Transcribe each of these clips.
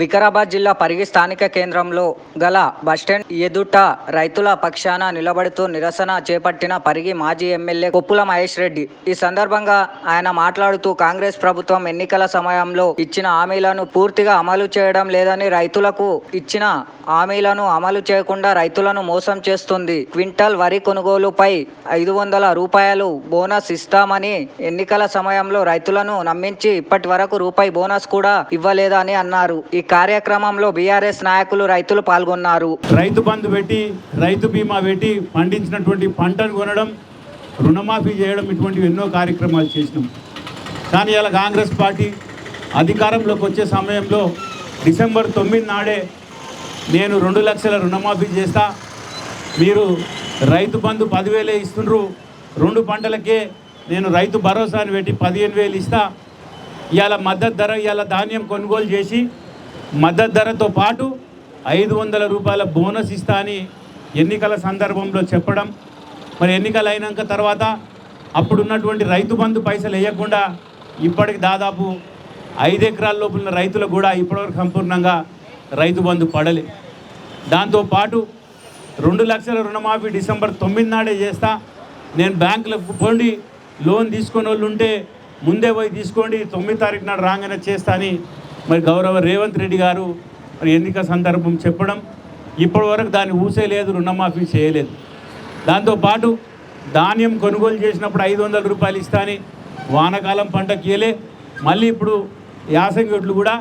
వికారాబాద్ జిల్లా పరిగి స్థానిక కేంద్రంలో గల బస్టాండ్ ఎదుట రైతుల పక్షాన నిలబడుతూ నిరసన చేపట్టిన పరిగి మాజీ ఎమ్మెల్యే కొప్పుల మహేష్ రెడ్డి. ఈ సందర్భంగా ఆయన మాట్లాడుతూ కాంగ్రెస్ ప్రభుత్వం ఎన్నికల సమయంలో ఇచ్చిన హామీలను పూర్తిగా అమలు చేయడం లేదని రైతులకు ఇచ్చిన హామీలను అమలు చేయకుండా రైతులను మోసం చేస్తుంది. క్వింటల్ వరి కొనుగోలుపై ఐదు వందల రూపాయలు బోనస్ ఇస్తామని ఎన్నికల సమయంలో రైతులను నమ్మించి ఇప్పటి వరకు రూపాయి బోనస్ కూడా ఇవ్వలేదని అన్నారు. ఈ కార్యక్రమంలో బీఆర్ఎస్ నాయకులు రైతులు పాల్గొన్నారు. రైతు బంధు పెట్టి రైతు బీమా పెట్టి పండించినటువంటి పంటను కొనడం రుణమాఫీ చేయడం ఇటువంటి ఎన్నో కార్యక్రమాలు చేసినాం. కానీ ఇలా కాంగ్రెస్ పార్టీ అధికారంలోకి వచ్చే సమయంలో డిసెంబర్ తొమ్మిది నాడే నేను రెండు లక్షల రుణమాఫీ చేస్తా మీరు రైతు బంధు పదివేలే ఇస్తుండ్రు రెండు పంటలకే నేను రైతు భరోసాని పెట్టి పదిహేను వేలు ఇస్తా ఇవాళ మద్దతు ధర ఇవాళ ధాన్యం కొనుగోలు చేసి మద్దతు ధరతో పాటు ఐదు వందల రూపాయల బోనస్ ఇస్తా అని ఎన్నికల సందర్భంలో చెప్పడం మరి ఎన్నికలు అయినాక తర్వాత అప్పుడున్నటువంటి రైతు బంధు పైసలు వేయకుండా ఇప్పటికి దాదాపు ఐదు ఎకరాల లోపల రైతులకు కూడా ఇప్పటివరకు సంపూర్ణంగా రైతు బంధు పడలే. దాంతోపాటు రెండు లక్షల రుణమాఫీ డిసెంబర్ తొమ్మిది నాడే చేస్తా. నేను బ్యాంకులకు పోండి లోన్ తీసుకునే వాళ్ళు ఉంటే ముందే పోయి తీసుకోండి తొమ్మిది తారీఖు నాడు రాగానే చేస్తా అని మరి గౌరవ రేవంత్ రెడ్డి గారు మరి ఎన్నిక సందర్భం చెప్పడం ఇప్పటి వరకు దాన్ని ఊసే లేదు రుణమాఫీ చేయలేదు. దాంతోపాటు ధాన్యం కొనుగోలు చేసినప్పుడు ఐదు వందల రూపాయలు ఇస్తాని వానకాలం పంటకి ఇయలే మళ్ళీ ఇప్పుడు యాసంగి కూడా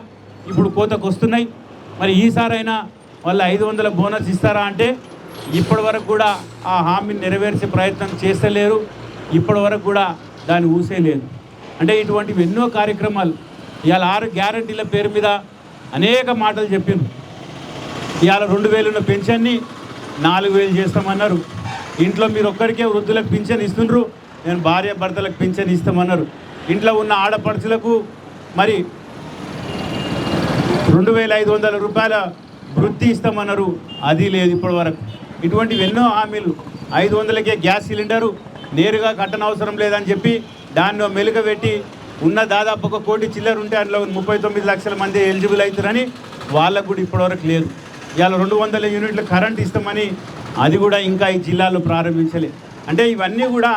ఇప్పుడు కోతకు వస్తున్నాయి. మరి ఈసారైనా వాళ్ళు ఐదు వందల బోనస్ ఇస్తారా అంటే ఇప్పటి వరకు కూడా ఆ హామీని నెరవేర్చే ప్రయత్నం చేస్తలేరు. ఇప్పటి వరకు కూడా దాన్ని ఊసే లేదు. అంటే ఇటువంటివి ఎన్నో కార్యక్రమాలు ఇవాళ ఆరు గ్యారంటీల పేరు మీద అనేక మాటలు చెప్పిండ్రు ఇవాళ రెండు వేలున్న పెన్షన్ని నాలుగు వేలు చేస్తామన్నారు. ఇంట్లో మీరు ఒక్కరికే వృద్ధులకు పింఛన్ ఇస్తుండ్రు నేను భార్య భర్తలకు పింఛన్ ఇస్తామన్నారు. ఇంట్లో ఉన్న ఆడపడుచులకు మరి రెండు వేల ఐదు వందల రూపాయల వృత్తి ఇస్తామన్నారు. అది లేదు ఇప్పటి వరకు ఇటువంటివి ఎన్నో హామీలు. ఐదు వందలకే గ్యాస్ సిలిండరు నేరుగా కట్టనవసరం లేదని చెప్పి దాన్ని మెలుక పెట్టి ఉన్న దాదాపు ఒక కోటి చిల్లర ఉంటే అందులో ముప్పై తొమ్మిది లక్షల మంది ఎలిజిబుల్ అవుతారని వాళ్ళకు కూడా ఇప్పటివరకు లేదు. ఇవాళ రెండు వందల యూనిట్ల కరెంట్ ఇస్తామని అది కూడా ఇంకా ఈ జిల్లాలో ప్రారంభించలేదు అంటే ఇవన్నీ కూడా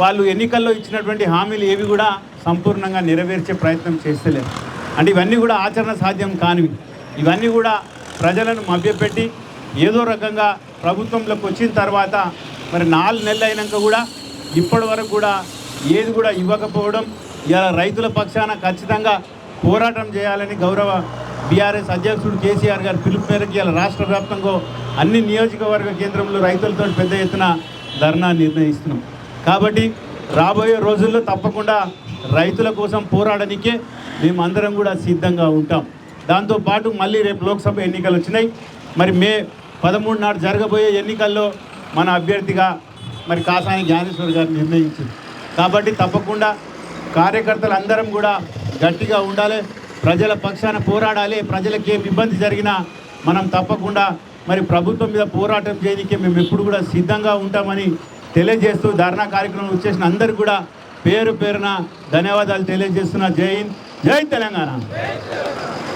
వాళ్ళు ఎన్నికల్లో ఇచ్చినటువంటి హామీలు ఏవి కూడా సంపూర్ణంగా నెరవేర్చే ప్రయత్నం చేస్తలేరు అంటే ఇవన్నీ కూడా ఆచరణ సాధ్యం కానివి. ఇవన్నీ కూడా ప్రజలను మభ్యపెట్టి ఏదో రకంగా ప్రభుత్వంలోకి వచ్చిన తర్వాత మరి నాలుగు నెలలు అయినాక కూడా ఇప్పటి వరకు కూడా ఏది కూడా ఇవ్వకపోవడం ఇలా రైతుల పక్షాన ఖచ్చితంగా పోరాటం చేయాలని గౌరవ బీఆర్ఎస్ అధ్యక్షుడు కేసీఆర్ గారు పిలుపు మేరకు ఇలా రాష్ట్ర వ్యాప్తంగా అన్ని నియోజకవర్గ కేంద్రంలో రైతులతో పెద్ద ఎత్తున ధర్నా నిర్ణయిస్తున్నాం. కాబట్టి రాబోయే రోజుల్లో తప్పకుండా రైతుల కోసం పోరాడనికే మేమందరం కూడా సిద్ధంగా ఉంటాం. దాంతోపాటు మళ్ళీ రేపు లోక్సభ ఎన్నికలు వచ్చినాయి. మరి మే పదమూడు నాడు జరగబోయే ఎన్నికల్లో మన అభ్యర్థిగా మరి కాసాని జ్ఞానేశ్వర్ గారు నిర్ణయించింది కాబట్టి తప్పకుండా కార్యకర్తలు అందరం కూడా గట్టిగా ఉండాలి. ప్రజల పక్షాన పోరాడాలి. ప్రజలకు ఏమి ఇబ్బంది జరిగినా మనం తప్పకుండా మరి ప్రభుత్వం మీద పోరాటం చేయడానికి మేము ఎప్పుడు కూడా సిద్ధంగా ఉంటామని తెలియజేస్తూ ధర్నా కార్యక్రమం వచ్చేసిన అందరు కూడా పేరు పేరున ధన్యవాదాలు తెలియజేస్తున్నా. జై హింద్. జై తెలంగాణ.